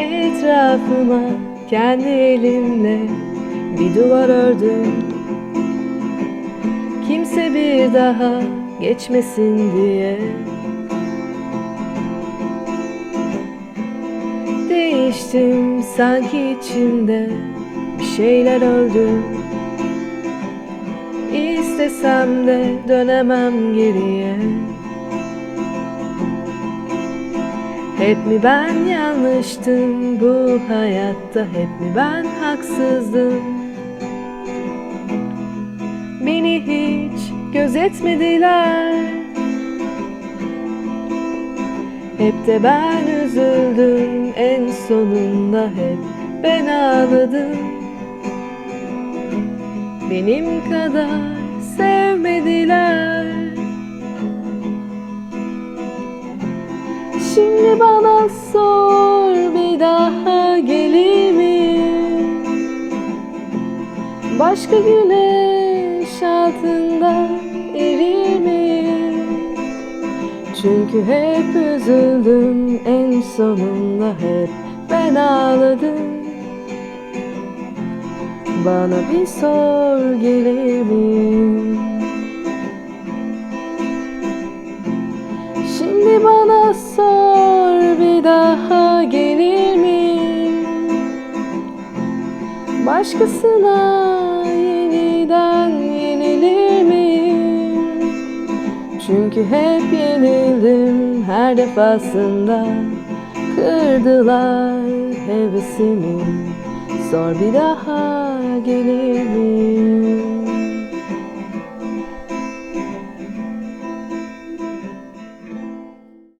Etrafıma kendi elimle bir duvar ördüm. Kimse bir daha geçmesin diye. Değiştim sanki içimde bir şeyler öldü. İstesem de dönemem geriye Hep mi ben yanlıştım? Bu hayatta Hep mi ben haksızdım? Beni hiç gözetmediler. Hep de ben üzüldüm. En sonunda hep ben ağladım. Benim kadar sevmediler Şimdi bana sor bir daha gelir mi? Başka güneş altında erir mi? Çünkü hep üzüldüm en sonunda hep ben ağladım Bana bir sor gelir mi? Şimdi bana sor daha gelir mi? Başkasına yeniden yenilir mi? Çünkü hep yenildim her defasında Kırdılar hevesimi Sor bir daha gelir mi?